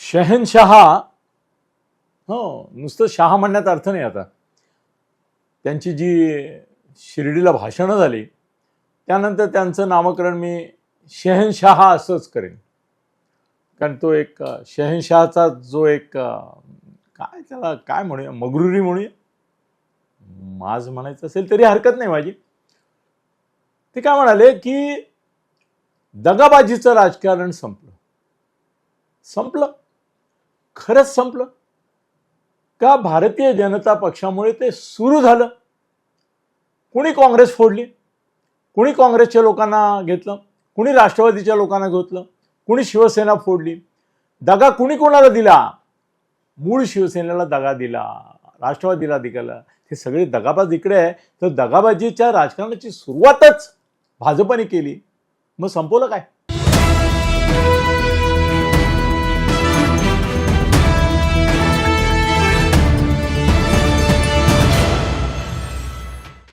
शहनशहा हो नुसतं शहा म्हणण्यात अर्थ नाही आता. त्यांची जी शिर्डीला भाषणं झाली त्यानंतर त्यांचं नामकरण मी शहनशहा असंच करेन. कारण तो एक शहनशहाचा जो एक काय त्याला काय म्हणूया मगरुरी म्हणूया? माझ म्हणायचं असेल तरी हरकत नाही माझी. ते काय म्हणाले की दगाबाजीचं राजकारण संपलं. संपलं. खरंच संपलं? का भारतीय जनता पक्षामुळे ते सुरू झालं? कुणी काँग्रेस फोडली? कुणी काँग्रेसच्या लोकांना घेतलं? कुणी राष्ट्रवादीच्या लोकांना घेतलं? कुणी शिवसेना फोडली? दगा कुणी कोणाला दिला? मूळ शिवसेनेला दगा दिला राष्ट्रवादीला दिला. हे सगळे दगाबाज इकडे आहे. तर दगाबाजीच्या राजकारणाची सुरुवातच भाजपने केली. मग संपवलं काय?